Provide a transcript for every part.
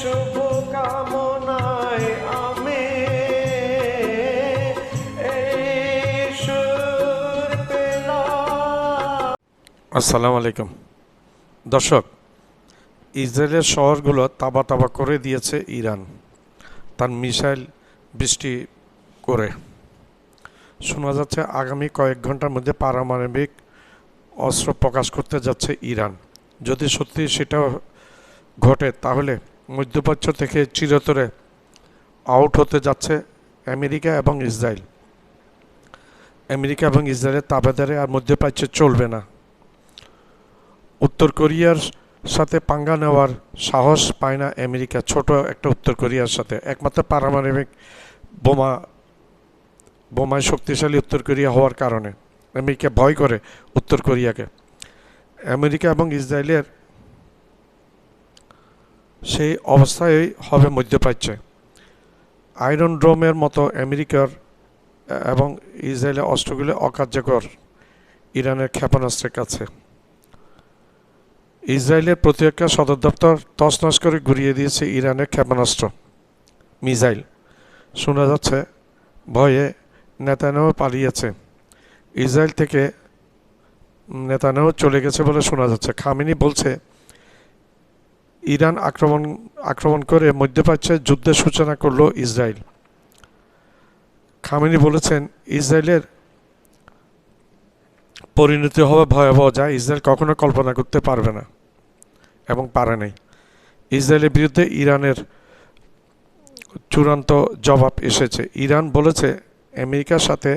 শুভ কামনায় আমি আসসালামু আলাইকুম। দর্শক, ইসরায়েলের শহরগুলো তাবা তাবা করে দিয়েছে ইরান। তার মিসাইল বৃষ্টি করে। শোনা যাচ্ছে আগামী কয়েক ঘণ্টার মধ্যে পারমাণবিক অস্ত্র প্রকাশ করতে যাচ্ছে ইরান। যদি সত্যি সেটা ঘটে, তাহলে মধ্যপ্রাচ্য থেকে চিরতরে আউট হতে যাচ্ছে আমেরিকা এবং ইসরায়েল। আমেরিকা এবং ইসরায়েলের তাবেদারে আর মধ্যপ্রাচ্যে চলবে না। উত্তর কোরিয়ার সাথে পাঙ্গা নেওয়ার সাহস পায় না আমেরিকা। ছোট একটা উত্তর কোরিয়ার সাথে। একমাত্র পারমাণবিক বোমা, বোমায় শক্তিশালী উত্তর কোরিয়া হওয়ার কারণে আমেরিকা ভয় করে উত্তর কোরিয়াকে। আমেরিকা এবং ইসরায়েলের সেই অবস্থায় হবে মধ্যপ্রাচ্যে। আয়রন ড্রোমের মতো আমেরিকার এবং ইসরায়েলের অস্ত্রগুলো অকার্যকর ইরানের ক্ষেপণাস্ত্রের কাছে। ইসরায়েলের প্রতিরক্ষা সদর দপ্তর তছনছ করে ঘুরিয়ে দিয়েছে ইরানের ক্ষেপণাস্ত্র, মিসাইল। শোনা যাচ্ছে, ভয়ে নেতানেও পালিয়েছে। ইসরায়েল থেকে নেতানেও চলে গেছে বলে শোনা যাচ্ছে। খামিনি বলছে ইরান আক্রমণ আক্রমণ করে মধ্যপ্রাচ্যে যুদ্ধের সূচনা করল ইসরায়েল। খামিনি বলেছেন, ইসরায়েলের পরিণতি হবে ভয়াবহ, যা ইসরায়েল কখনো কল্পনা করতে পারবে না এবং পারে নাই। ইসরায়েলের বিরুদ্ধে ইরানের চূড়ান্ত জবাব এসেছে। ইরান বলেছে, আমেরিকার সাথে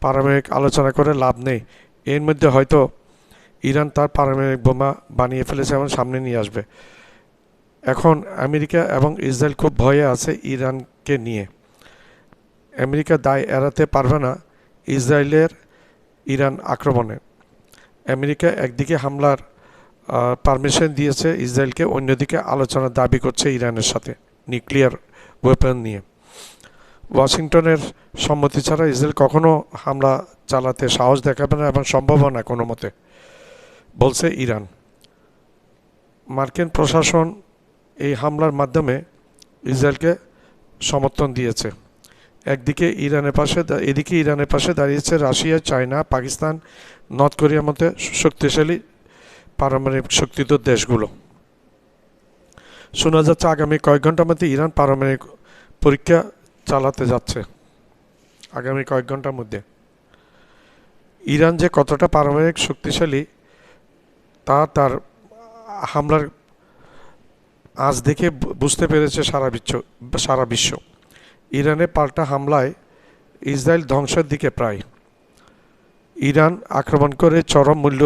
পারমাণবিক আলোচনা করে লাভ নেই। এর মধ্যে হয়তো ইরান তার পারমাণবিক বোমা বানিয়ে ফেলেছে এবং সামনে নিয়ে আসবে। এখন আমেরিকা এবং ইসরায়েল খুব ভয়ে আছে ইরানকে নিয়ে। আমেরিকা দায় এড়াতে পারবে না ইসরায়েলের ইরান আক্রমণে। আমেরিকা একদিকে হামলার পারমিশন দিয়েছে ইসরায়েলকে, অন্যদিকে আলোচনার দাবি করছে ইরানের সাথে নিউক্লিয়ার ওয়েপন নিয়ে। ওয়াশিংটনের সম্মতি ছাড়া ইসরায়েল কখনো হামলা চালাতে সাহস দেখাবে না এবং সম্ভব না কোনো মতে, বলছে ইরান। মার্কিন প্রশাসন এই হামলার মাধ্যমে ইসরায়েলকে সমর্থন দিয়েছে। একদিকে ইরানের পাশে এদিকে ইরানের পাশে দাঁড়িয়েছে রাশিয়া, চায়না, পাকিস্তান, নর্থ কোরিয়ার মধ্যে শক্তিশালী পারমাণবিক শক্তিত দেশগুলো। শোনা যাচ্ছে আগামী কয়েক ঘণ্টার মধ্যে ইরান পারমাণবিক পরীক্ষা চালাতে যাচ্ছে। আগামী কয়েক ঘণ্টার মধ্যে। ইরান যে কতটা পারমাণবিক শক্তিশালী, তা তার হামলার আজ দেখে বুঝতে পেরেছে সারা বিশ্ব সারা বিশ্ব। ইরানে পাল্টা হামলায় ইসরায়েল ধ্বংসের দিকে প্রায়। ইরান আক্রমণ করে চরম মূল্য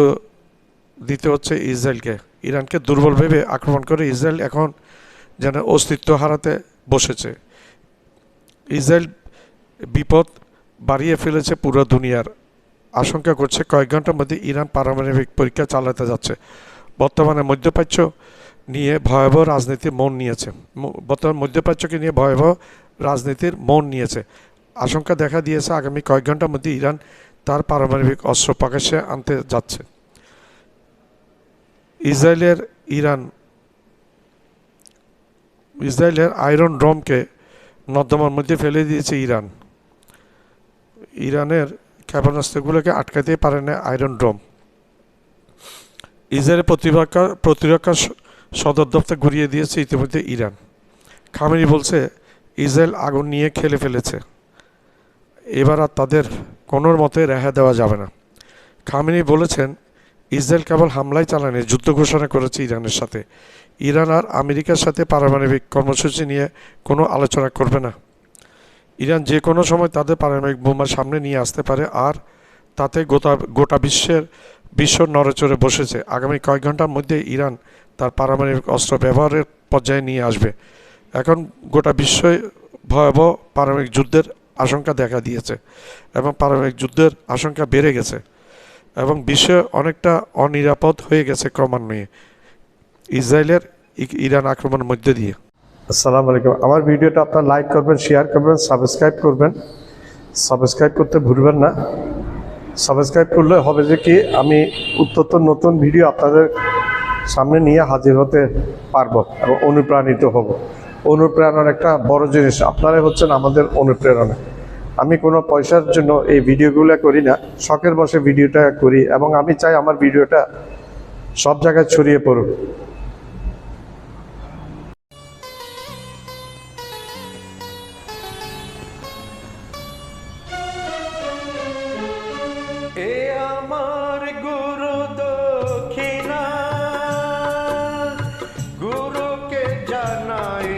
দিতে হচ্ছে ইসরায়েলকে। ইরানকে দুর্বল ভেবে আক্রমণ করে ইসরায়েল এখন যেন অস্তিত্ব হারাতে বসেছে। ইসরায়েল বিপদ বাড়িয়ে ফেলেছে পুরো দুনিয়ার। আশঙ্কা করছে কয়েক ঘণ্টার মধ্যে ইরান পারমাণবিক পরীক্ষা চালাতে যাচ্ছে। বর্তমানে মধ্যপ্রাচ্য নিয়ে ভয়াবহ রাজনীতির মন নিয়েছে। বর্তমান মধ্যপ্রাচ্যকে নিয়ে ভয়াবহ রাজনীতির মন নিয়েছে। আশঙ্কা দেখা দিয়েছে আগামী কয়েক ঘণ্টার মধ্যে ইরান তার পারমাণবিক অস্ত্র প্রকাশ্যে আনতে যাচ্ছে। ইসরায়েলের ইরান, ইসরায়েলের আয়রন ড্রমকে নর্দমার মধ্যে ফেলে দিয়েছে ইরান। ইরানের ক্ষেপণাস্ত্রগুলোকে আটকাতে পারে না আয়রন ড্রম ইসরায়েলের প্রতিরক্ষা প্রতিরক্ষা সদর দপ্তর ঘুরিয়ে দিয়েছে ইতিমধ্যে ইরান। খামেনি বলছে, ইসরায়েল আগুন নিয়ে খেলে ফেলেছে। এবার আর তাদের কোনোর মতে রেহা দেওয়া যাবে না। খামেনি বলেছেন, ইসরায়েল কেবল হামলায় চালানি, যুদ্ধ ঘোষণা করেছে ইরানের সাথে। ইরান আর আমেরিকার সাথে পারমাণবিক কর্মসূচি নিয়ে কোনো আলোচনা করবে না। ইরান যে কোনো সময় তাদের পারমাণবিক বোমা সামনে নিয়ে আসতে পারে, আর তাতে গোটা গোটা বিশ্বের বিশ্ব নড়েচড়ে বসেছে। আগামী কয়েক ঘণ্টার মধ্যে ইরান তার পারমাণবিক অস্ত্র ব্যবহারের পর্যায়ে নিয়ে আসবে। এখন গোটা বিশ্বই ভয়াবহ পারমাণবিক যুদ্ধের আশঙ্কা দেখা দিয়েছে এবং পারমাণবিক যুদ্ধের আশঙ্কা বেড়ে গেছে এবং বিশ্ব অনেকটা অনিরাপদ হয়ে গেছে ক্রমান্বয়ে ইসরায়েলের ইরান আক্রমণের মধ্যে দিয়ে। আসসালামু আলাইকুম। আমার ভিডিওটা আপনার লাইক করবেন শেয়ার করবেন সাবস্ক্রাইব করবেন। সাবস্ক্রাইব করতে ভুলবেন না। সাবস্ক্রাইব করলে হবে যে কি, আমি উত্তর নতুন ভিডিও আপনাদের সামনে নিয়ে হাজির হতে পারব এবং অনুপ্রাণিত হব। অনুপ্রেরণার একটা বড় জিনিস, আপনারাই হচ্ছেন আমাদের অনুপ্রেরণা। আমি কোনো পয়সার জন্য এই ভিডিওগুলো করি না, শখের বসে ভিডিওটা করি এবং আমি চাই আমার ভিডিওটা সব জায়গায় ছড়িয়ে পড়ুক। ನಾಯ